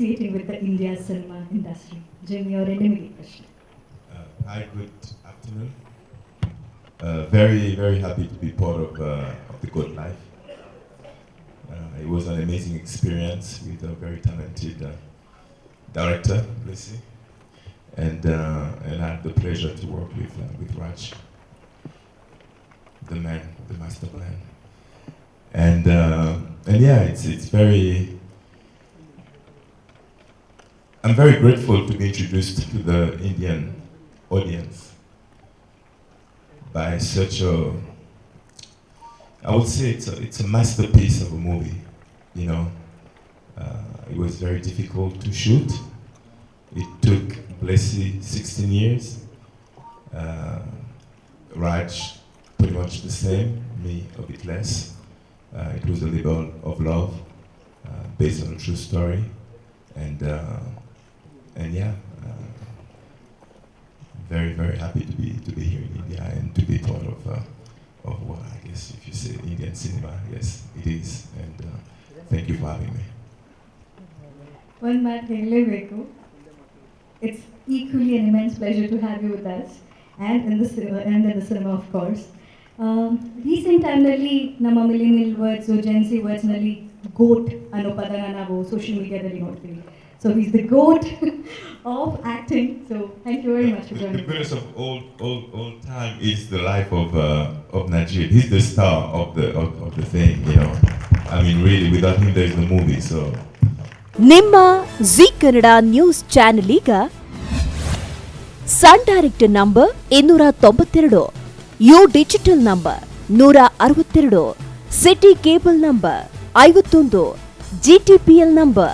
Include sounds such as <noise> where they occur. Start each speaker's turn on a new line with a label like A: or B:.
A: associating with the India cinema industry? Jimmy or Enemy question.
B: Uh, hi, good afternoon. Uh, very, very happy to be part of, uh, of the Good Life. Uh, it was an amazing experience with a very talented uh, director, Lucy, and uh, and I had the pleasure to work with with Raj, the man, the master plan, and and yeah, it's it's very. I'm very grateful to be introduced to the Indian audience by such a I would say it's a, it's a masterpiece of a movie you know. Uh, it was very difficult to shoot. It took Blessy 16 years. Uh, Raj pretty much the same me a bit less. Uh, it was a labor of love uh, based on a true story. And uh, and yeah uh, very very happy to be to be here in India and to be part of uh, of what I guess if you say Indian cinema, yes, it is. And uh, thank you for having me.
A: One ಮಾತು ಹೇಳಲೇಬೇಕು It's equally an immense pleasure to have you with us and in the cinema, and in the cinema of course. Um, recent ಟೈಮ್ನಲ್ಲಿ ನಮ್ಮ ಮಿಲಿನಿಯಲ್ words Gen Z ವರ್ಡ್ಸ್ನಲ್ಲಿ ಗೋಟ್ ಅನ್ನೋ ಪದನ ನಾವು social ಮೀಡಿಯಾದಲ್ಲಿ ನೋಡ್ತೀವಿ so is the goat <laughs> of acting so thank you very much
B: The, the greatest of all, all, all time is the life of uh, of Najib. He's the star of the of, of the thing, you know. I mean, really, without him, there is no movie. So.
C: ನಿಮ್ಮ Zee Kannada news channel ಈಗ Sun Direct number ಇನ್ನೂರ ತೊಂಬತ್ತೆರಡು U Digital number ನೂರ ಅರವತ್ತೆರಡು city cable number ಐವತ್ತೊಂದು GTPL number